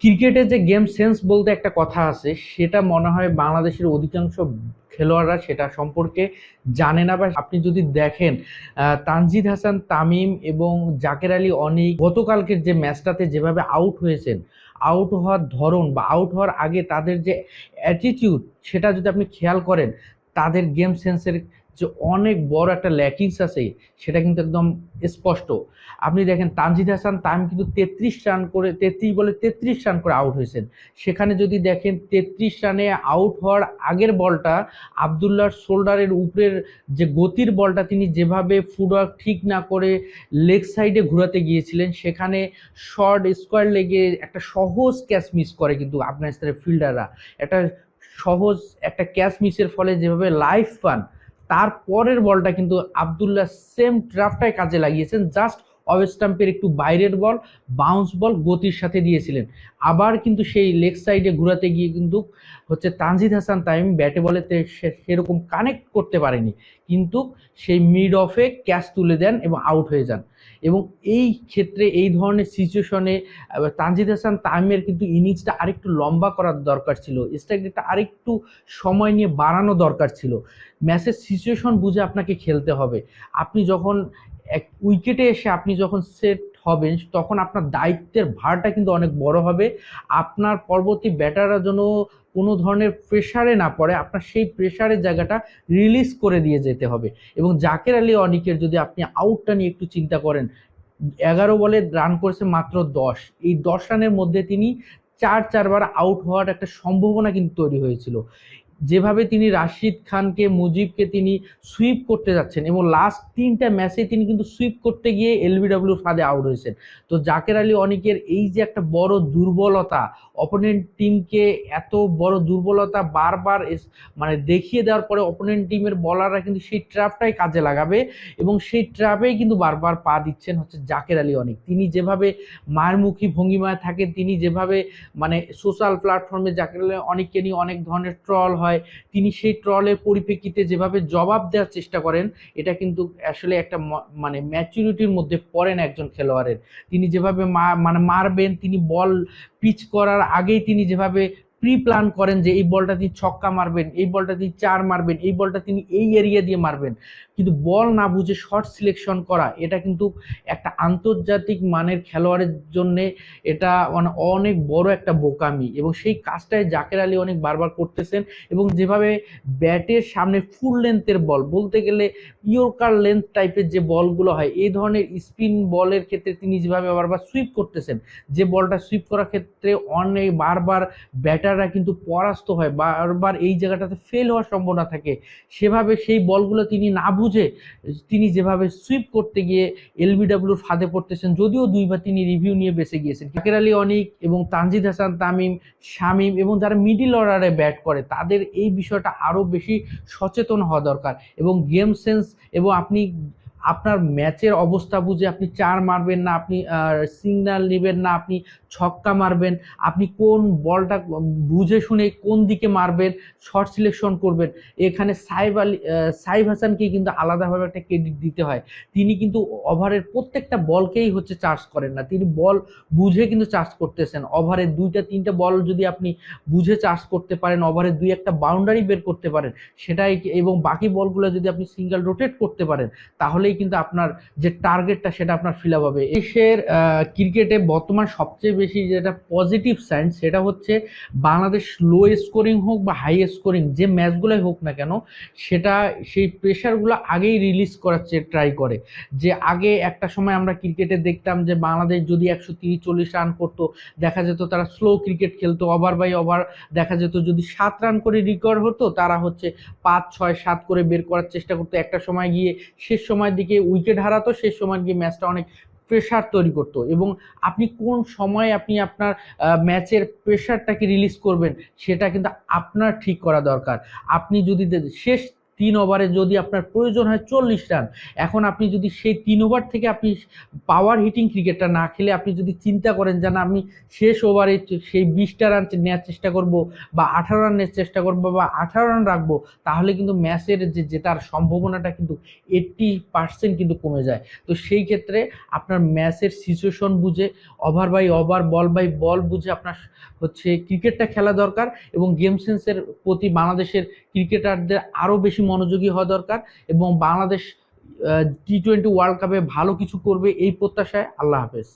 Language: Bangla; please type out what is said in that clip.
ক্রিকেটে যে গেম সেন্স বলতে একটা কথা আছে, সেটা মনে হয় বাংলাদেশের অধিকাংশ খেলোয়াড়রা সেটা সম্পর্কে জানে না। বা আপনি যদি দেখেন তানজিদ হাসান, তামিম এবং জাকের আলী অনিক গতকালকের যে ম্যাচটাতে যেভাবে আউট হয়েছেন আউট হওয়ার ধরন বা আউট হওয়ার আগে তাদের যে অ্যাটিটিউড সেটা যদি আপনি খেয়াল করেন, তাদের গেম সেন্সের যে অনেক বড় একটা ল্যাকিংস আছে, সেটা কিন্তু একদম স্পষ্ট। আপনি দেখেন তানজিদ হাসান, তামিম কিন্তু তেত্রিশ রান করে, তেত্রিশ বলে তেত্রিশ রান করে আউট হয়েছেন। সেখানে যদি দেখেন তেত্রিশ রানে আউট হওয়ার আগের বলটা, আবদুল্লাহর শোল্ডারের উপরের যে গতির বলটা, তিনি যেভাবে ফুটওয়ার্ক ঠিক না করে লেগ সাইডে ঘোরাতে গিয়েছিলেন, সেখানে শর্ট স্কোয়ার লেগে একটা সহজ ক্যাচ মিস করে কিন্তু আফগানিস্তানের ফিল্ডাররা একটা সহজ একটা ক্যাচ মিসের ফলে যেভাবে লাইফ পান তারপরের বলটা কিন্তু আবদুল্লাহ সেম ট্রাফটাই কাজে লাগিয়েছেন জাস্ট অফ স্টাম্পের একটু বাইরের বল বাউন্স বল গতির সাথে দিয়েছিলেন। আবার কিন্তু সেই লেগ সাইডে ঘুরাতে গিয়ে কিন্তু হচ্ছে তানজিদ হাসান তাইম ব্যাটে বলেতে সে- সেরকম কানেক্ট করতে পারেনি। কিন্তু সেই মিড অফে ক্যাচ তুলে দেন এবং আউট হয়ে যান। এবং এই ক্ষেত্রে এই ধরনের সিচুয়েশনে তানজিদ হাসান তাইমের কিন্তু ইনিংসটা আরেকটু লম্বা করার দরকার ছিল। স্ট্রাইক রেটটা আরেকটু সময় নিয়ে বাড়ানো দরকার ছিল। ম্যাচের সিচুয়েশন বুঝে আপনাকে খেলতে হবে। আপনি যখন এক উইকেটে এসে আপনি যখন সেট হবেন তখন আপনার দায়িত্বের ভারটা কিন্তু অনেক বড় হবে। আপনার পরবর্তী ব্যাটাররা যেন কোনো ধরনের প্রেশারে না পড়ে, আপনার সেই প্রেশারের জায়গাটা রিলিজ করে দিয়ে যেতে হবে। এবং জাকের আলী অনিকের যদি আপনি আউটটা নিয়ে একটু চিন্তা করেন, এগারো বলে রান করেছে মাত্র দশ। এই দশ রানের মধ্যে তিনি চার, চারবার আউট হওয়ার একটা সম্ভাবনা কিন্তু তৈরি হয়েছিল। যেভাবে তিনি রাশিদ খানকে, মুজিবকে তিনি সুইপ করতে যাচ্ছেন এবং লাস্ট তিনটা ম্যাচে তিনি কিন্তু সুইপ করতে গিয়ে এলবিডব্লিউ ফাঁদে আউট হয়েছেন। তো জাকের আলী অনেকের এই যে একটা বড় দুর্বলতা অপোনেন্ট টিমকে এত বড় দুর্বলতা বারবার মানে দেখিয়ে দেওয়ার পরে অপোনেন্ট টিমের বলাররা কিন্তু সেই ট্র্যাপটাই কাজে লাগাবে এবং সেই ট্র্যাপেই কিন্তু বারবার পা দিচ্ছেন হচ্ছে জাকের আলী অনেক। তিনি যেভাবে মারমুখী ভঙ্গিমায় থাকেন, তিনি যেভাবে মানে সোশ্যাল প্ল্যাটফর্মে জাকের আলী অনেককে নিয়ে অনেক ধরনের ট্রল হয় তিনি সেই ট্রলের পরিপ্রেক্ষিতে যেভাবে জবাব দেওয়ার চেষ্টা করেন, এটা কিন্তু আসলে একটা মানে ম্যাচুরিটির মধ্যে পড়েন একজন খেলোয়াড়ের। তিনি যেভাবে মানে মারবেন, তিনি বল পিচ করার আগেই তিনি যেভাবে প্রি প্ল্যান করেন যে এই বলটা তিনি ছক্কা মারবেন, এই বলটা তিনি চার মারবেন, এই বলটা তিনি এই এরিয়া দিয়ে মারবেন। কিন্তু বল না বুঝে শর্ট সিলেকশন করা, এটা কিন্তু একটা আন্তর্জাতিক মানের খেলোয়াড়ের জন্যে এটা মানে অনেক বড় একটা বোকামি। এবং সেই কাজটাই জাকের আলী অনেক বারবার করতেছেন এবং যেভাবে ব্যাটের সামনে ফুল লেন্থের বল, বলতে গেলে ইয়র্কার লেন্থ টাইপের যে বলগুলো হয়, এই ধরনের স্পিন বলের ক্ষেত্রে তিনি যেভাবে বারবার সুইপ করতেছেন, যে বলটা সুইপ করার ক্ষেত্রে অনেক বারবার ব্যাটাররা কিন্তু পরাস্ত হয়, বারবার এই জায়গাটাতে ফেল হওয়ার সম্ভাবনা থাকে। সেভাবে সেই বলগুলো তিনি না বুঝে তিনি যেভাবে সুইপ করতে গিয়ে এলবিডব্লিউর ফাঁদে পড়তেছেন, যদিও দুইবার তিনি রিভিউ নিয়ে বেঁচে গিয়েছেন। জাকের আলী অনিক এবং তানজিদ হাসান, তামিম, শামিম এবং যারা মিডিল অর্ডারে ব্যাট করে, তাদের এই বিষয়টা আরও বেশি সচেতন হওয়া দরকার। এবং গেম সেন্স এবং আপনি আপনার ম্যাচের অবস্থা বুঝে আপনি চার মারবেন না, আপনি সিগন্যাল নেবেন না, আপনি ছক্কা মারবেন, আপনি কোন বলটা বুঝে শুনে কোন দিকে মারবেন শর্ট সিলেকশন করবেন। এখানে সাইব আলী সাইব হাসানকে কিন্তু আলাদাভাবে একটা ক্রেডিট দিতে হয়। তিনি কিন্তু ওভারের প্রত্যেকটা বলকেই হচ্ছে চার্জ করেন না। তিনি বল বুঝে কিন্তু চার্জ করতেছেন। ওভারে দুইটা, তিনটা বল যদি আপনি বুঝে চার্জ করতে পারেন ওভারে দুই একটা বাউন্ডারি বের করতে পারেন, সেটাই এবং বাকি বলগুলো যদি আপনি সিঙ্গেল রোটেট করতে পারেন তাহলেই কিন্তু আপনার যে টার্গেটটা সেটা আপনার ফিল আপ হবে। দেশের ক্রিকেটে বর্তমান সবচেয়ে বেশি যেটা পজিটিভ সাইন সেটা হচ্ছে বাংলাদেশ লো স্কোরিং হোক বা হাই স্কোরিং যে ম্যাচগুলোই হোক না কেন, সেটা সেই প্রেশারগুলো আগেই রিলিজ করার ট্রাই করে। যে আগে একটা সময় আমরা ক্রিকেটে দেখতাম যে বাংলাদেশ যদি একশো তিরিশ, চল্লিশ রান করতো, দেখা যেত তারা স্লো ক্রিকেট খেলতো ওভার বাই ওভার দেখা যেত যদি সাত রান করে রিকভার হতো, তারা হচ্ছে পাঁচ, ছয়, সাত করে বের করার চেষ্টা করতো। একটা সময় গিয়ে শেষ সময়ের দিকে উইকেট হারাতো, সেই সময় গিয়ে ম্যাচটা অনেক প্রেশার তৈরি করত। এবং আপনি কোন সময় আপনি আপনার ম্যাচের প্রেশারটাকে রিলিজ করবেন, সেটা কিন্তু আপনার ঠিক করা দরকার। আপনি যদি শেষ তিন ওভারে যদি আপনার প্রয়োজন হয় চল্লিশ রান। এখন আপনি যদি সেই তিন ওভার থেকে আপনি পাওয়ার হিটিং ক্রিকেটটা না খেলে আপনি যদি চিন্তা করেন যে, না, আমি শেষ ওভারে সেই বিশটা রান নেওয়ার চেষ্টা করব বা আঠারো রানের চেষ্টা করব বা আঠারো রান রাখব, তাহলে কিন্তু ম্যাচের যে, জেতার সম্ভাবনাটা কিন্তু এইট্টি পার্সেন্ট কিন্তু কমে যায়। তো সেই ক্ষেত্রে আপনার ম্যাচের সিচুয়েশন বুঝে over by over ball by ball বুঝে আপনার হচ্ছে ক্রিকেটটা খেলা দরকার এবং গেম সেন্সের প্রতি বাংলাদেশের ক্রিকেটারদের আরও বেশি মনোযোগী হওয়া দরকার এবং বাংলাদেশ টি টোয়েন্টি ওয়ার্ল্ড কাপে ভালো কিছু করবে এই প্রত্যাশায় আল্লাহ হাফেজ।